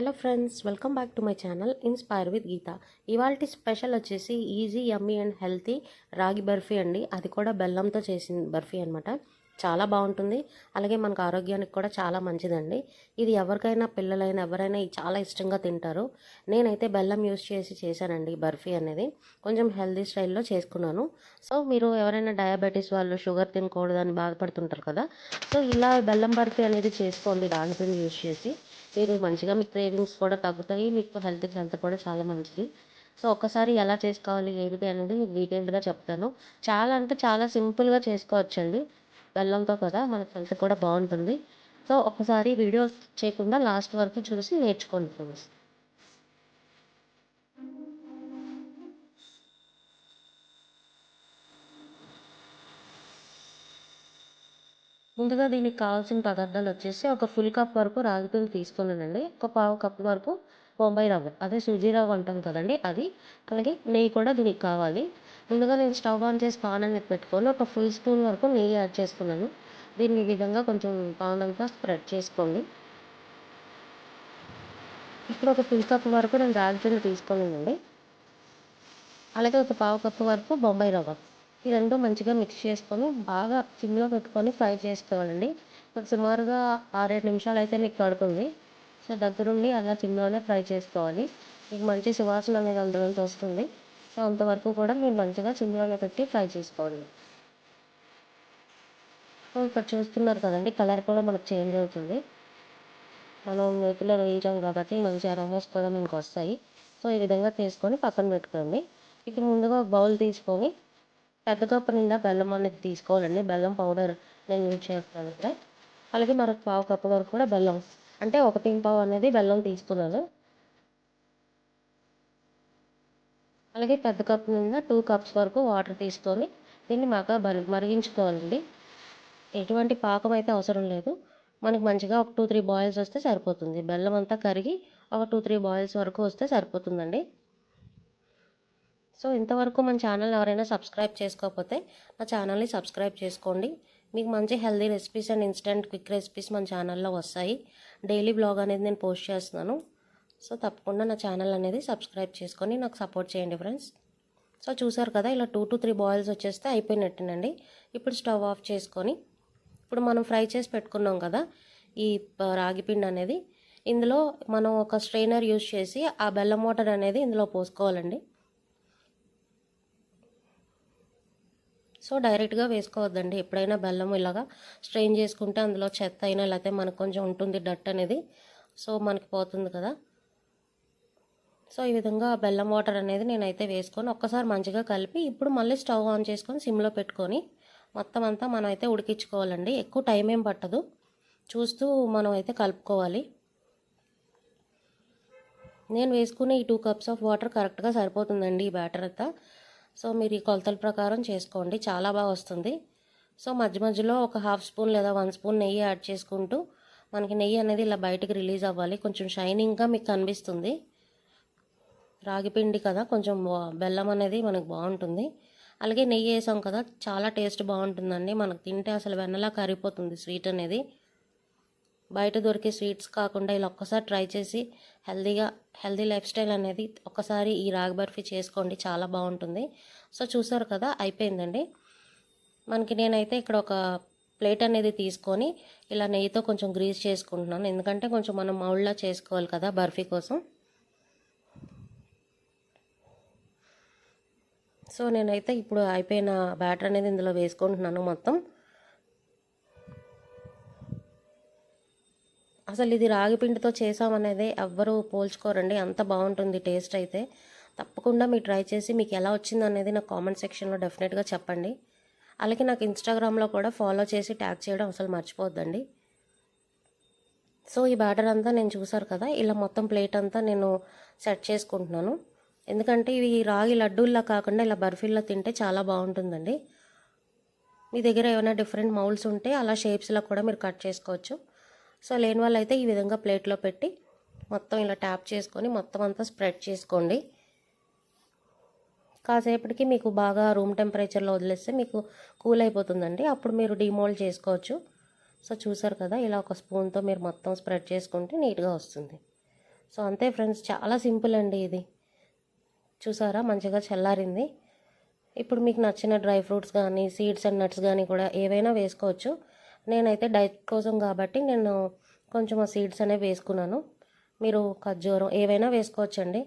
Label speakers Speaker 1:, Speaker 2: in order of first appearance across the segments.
Speaker 1: Hello friends welcome back to my channel inspire with Geetha. ఇవాళ special వచ్చేసి easy yummy and healthy రాగి బర్ఫీ అండి. అది కూడా బెల్లంతో చేసిన బర్ఫీ అనమాట చాలా బాగుంటుంది. అలాగే మనకు ఆరోగ్యానికి కూడా చాలా మంచిదండి. ఇది ఎవరికైనా పిల్లలైనా ఎవరైనా చాలా ఇష్టంగా తింటారు. నేనైతే బెల్లం యూస్ చేసి చేశానండి బర్ఫీ అనేది. కొంచెం హెల్తీ స్టైల్లో చేసుకున్నాను. సో మీరు ఎవరైనా డయాబెటీస్ వాళ్ళు షుగర్ తినకూడదని బాధపడుతుంటారు కదా. సో ఇలా బెల్లం బర్ఫీ అనేది చేసుకోండి దానిపైన యూస్ చేసి. మీరు మంచిగా మీ క్రేవింగ్స్ కూడా తగ్గుతాయి మీకు హెల్త్కి హెల్త్ కూడా చాలా మంచిది. సో ఒక్కసారి ఎలా చేసుకోవాలి ఏంటి అనేది డీటెయిల్డ్గా చెప్తాను. చాలా అంటే చాలా సింపుల్గా చేసుకోవచ్చండి. బెల్లంతో కదా మన హెల్త్ కూడా బాగుంటుంది. సో ఒకసారి వీడియో చేయకుండా లాస్ట్ వరకు చూసి నేర్చుకోండి ఫ్రెండ్స్. ముందుగా దీనికి కావాల్సిన పదార్థాలు వచ్చేసి ఒక ఫుల్ కప్ వరకు రాగి పిండి తీసుకున్నానండి ఒక పావు కప్ వరకు బొంబాయి రవ్వ అదే సూజీ రవ్వ అంటాం కదండి అది. అలాగే నెయ్యి కూడా దీనికి కావాలి. ముందుగా నేను స్టవ్ ఆన్ చేసి పాన్ అనేది పెట్టుకొని ఒక ఫుల్ స్పూన్ వరకు నెయ్యి యాడ్ చేసుకున్నాను దీన్ని ఈ విధంగా కొంచెం పాన్ అంతా స్ప్రెడ్ చేసుకోండి. ఇప్పుడు ఒక ఫుల్ కప్ వరకు నేను రాగి పిండి తీసుకున్నానండి అలాగే ఒక పావు కప్పు వరకు బొంబాయి రవ్వ. ఈ రెండు మంచిగా మిక్స్ చేసుకొని బాగా సిమ్లో పెట్టుకొని ఫ్రై చేసుకోవాలండి. సుమారుగా ఆరేడు నిమిషాలు అయితే మీకు పడుతుంది. సో దగ్గరుండి అలా సిమ్లోనే ఫ్రై చేసుకోవాలి. మీకు మంచి సువాసన అనేది అందులోంచి వస్తుంది. సో అంతవరకు కూడా మీరు మంచిగా సిమ్లోనే పెట్టి ఫ్రై చేసుకోవాలి. సో ఇక్కడ చూస్తున్నారు కదండి కలర్ కూడా మనకు చేంజ్ అవుతుంది. మనం నేతిలో వేయించాం కాబట్టి మంచి అరోమాస్ కూడా మీకు వస్తాయి. సో ఈ విధంగా తీసుకొని పక్కన పెట్టుకోండి. ఇక ముందుగా బౌల్ తీసుకొని పెద్ద కప్పు నిండా బెల్లం అనేది తీసుకోవాలండి. బెల్లం పౌడర్ నేను యూజ్ చేస్తున్నాను ఇక్కడ. అలాగే మరొక పావు కప్పు వరకు కూడా బెల్లం అంటే ఒకటి పావు అనేది బెల్లం తీసుకున్నాను. అలాగే పెద్ద కప్పు నిండా టూ కప్స్ వరకు వాటర్ తీసుకొని దీన్ని బాగా మరి మరిగించుకోవాలండి. ఎటువంటి పాకం అయితే అవసరం లేదు. మనకి మంచిగా ఒక టూ త్రీ బాయిల్స్ వస్తే సరిపోతుంది. బెల్లం అంతా కరిగి ఒక టూ త్రీ బాయిల్స్ వరకు వస్తే సరిపోతుందండి. సో ఇంతవరకు మన ఛానల్ ఎవరైనా సబ్స్క్రైబ్ చేసుకోకపోతే నా ఛానల్ని సబ్స్క్రైబ్ చేసుకోండి. మీకు మంచి healthy recipes and instant quick recipes మన ఛానల్లో వస్తాయి. డైలీ బ్లాగ్ అనేది నేను పోస్ట్ చేస్తున్నాను. సో తప్పకుండా నా ఛానల్ అనేది సబ్స్క్రైబ్ చేసుకొని నాకు సపోర్ట్ చేయండి ఫ్రెండ్స్. సో చూసారు కదా ఇలా టూ టు త్రీ బాయిల్స్ వచ్చేస్తే అయిపోయినట్టేనండి. ఇప్పుడు స్టవ్ ఆఫ్ చేసుకొని ఇప్పుడు మనం ఫ్రై చేసి పెట్టుకున్నాం కదా ఈ రాగి పిండి అనేది. ఇందులో మనం ఒక స్ట్రైనర్ యూజ్ చేసి ఆ బెల్లం వాటర్ అనేది ఇందులో పోసుకోవాలండి. సో డైరెక్ట్గా వేసుకోవద్దండి. ఎప్పుడైనా బెల్లం ఇలాగా స్ట్రెయిన్ చేసుకుంటే అందులో చెత్త అయినా లేకపోతే మనకు కొంచెం ఉంటుంది డట్ అనేది. సో మనకి పోతుంది కదా. సో ఈ విధంగా బెల్లం వాటర్ అనేది నేనైతే వేసుకొని ఒక్కసారి మంచిగా కలిపి ఇప్పుడు మళ్ళీ స్టవ్ ఆన్ చేసుకొని సిమ్లో పెట్టుకొని మొత్తం అంతా మనం అయితే ఉడికించుకోవాలండి. ఎక్కువ టైం ఏం పట్టదు. చూస్తూ మనం అయితే కలుపుకోవాలి. నేను వేసుకునే ఈ టూ కప్స్ ఆఫ్ వాటర్ కరెక్ట్గా సరిపోతుందండి ఈ బ్యాటర్ అంతా. సో మీరు ఈ కొలతల ప్రకారం చేసుకోండి. చాలా బాగా వస్తుంది. సో మధ్య మధ్యలో ఒక హాఫ్ స్పూన్ లేదా వన్ స్పూన్ నెయ్యి యాడ్ చేసుకుంటూ మనకి నెయ్యి అనేది ఇలా బయటకు రిలీజ్ అవ్వాలి. కొంచెం షైనింగ్గా మీకు కనిపిస్తుంది. రాగిపిండి కదా కొంచెం బెల్లం అనేది మనకు బాగుంటుంది. అలాగే నెయ్యి వేసాం కదా చాలా టేస్ట్ బాగుంటుందండి. మనకు తింటే అసలు వెన్నలా కరిగిపోతుంది స్వీట్ అనేది. బయట దొరికే స్వీట్స్ కాకుండా ఇలా ఒక్కసారి ట్రై చేసి హెల్దీగా హెల్దీ లైఫ్ స్టైల్ అనేది ఒకసారి ఈ రాగి బర్ఫీ చేసుకోండి. చాలా బాగుంటుంది. సో చూసారు కదా అయిపోయిందండి. మనకి నేనైతే ఇక్కడ ఒక ప్లేట్ అనేది తీసుకొని ఇలా నెయ్యితో కొంచెం గ్రీస్ చేసుకుంటున్నాను. ఎందుకంటే కొంచెం మనం మౌల్డ్లా చేసుకోవాలి కదా బర్ఫీ కోసం. సో నేనైతే ఇప్పుడు అయిపోయిన బ్యాటర్ అనేది ఇందులో వేసుకుంటున్నాను మొత్తం. అసలు ఇది రాగి పిండితో చేసామనేది ఎవ్వరూ పోల్చుకోరండి. అంత బాగుంటుంది టేస్ట్ అయితే. తప్పకుండా మీరు ట్రై చేసి మీకు ఎలా వచ్చింది అనేది నాకు కామెంట్ సెక్షన్లో డెఫినెట్గా చెప్పండి. అలాగే నాకు ఇన్స్టాగ్రామ్లో కూడా ఫాలో చేసి ట్యాగ్ చేయడం అసలు మర్చిపోద్దండి సో ఈ బ్యాటర్ అంతా నేను చూసారు కదా ఇలా మొత్తం ప్లేట్ అంతా నేను సెట్ చేసుకుంటున్నాను. ఎందుకంటే ఇవి రాగి లడ్డూల్లా కాకుండా ఇలా బర్ఫీల్లో తింటే చాలా బాగుంటుందండి. మీ దగ్గర ఏమైనా డిఫరెంట్ మౌల్స్ ఉంటే అలా షేప్స్లో కూడా మీరు కట్ చేసుకోవచ్చు. సో లేని వాళ్ళు అయితే ఈ విధంగా ప్లేట్లో పెట్టి మొత్తం ఇలా ట్యాప్ చేసుకొని మొత్తం అంతా స్ప్రెడ్ చేసుకోండి. కాసేపటికి మీకు బాగా రూమ్ టెంపరేచర్లో వదిలేస్తే మీకు కూల్ అయిపోతుందండి. అప్పుడు మీరు డిమోల్డ్ చేసుకోవచ్చు. సో చూసారు కదా ఇలా ఒక స్పూన్తో మీరు మొత్తం స్ప్రెడ్ చేసుకుంటే నీట్గా వస్తుంది. సో అంతే ఫ్రెండ్స్ చాలా సింపుల్ అండి ఇది. చూసారా మంచిగా చల్లారింది. ఇప్పుడు మీకు నచ్చిన డ్రై ఫ్రూట్స్ కానీ సీడ్స్ అండ్ నట్స్ కానీ కూడా ఏవైనా వేసుకోవచ్చు. నేనైతే డైట్ కోసం కాబట్టి నేను కొంచెం ఆ సీడ్స్ అనేవి వేసుకున్నాను. మీరు ఖర్జూరం ఏవైనా వేసుకోవచ్చండి.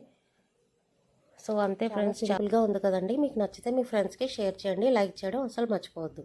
Speaker 1: సో అంతే ఫ్రెండ్స్ సింపుల్గా ఉంది కదండి. మీకు నచ్చితే మీ ఫ్రెండ్స్కి షేర్ చేయండి. లైక్ చేయడం అసలు మర్చిపోవద్దు.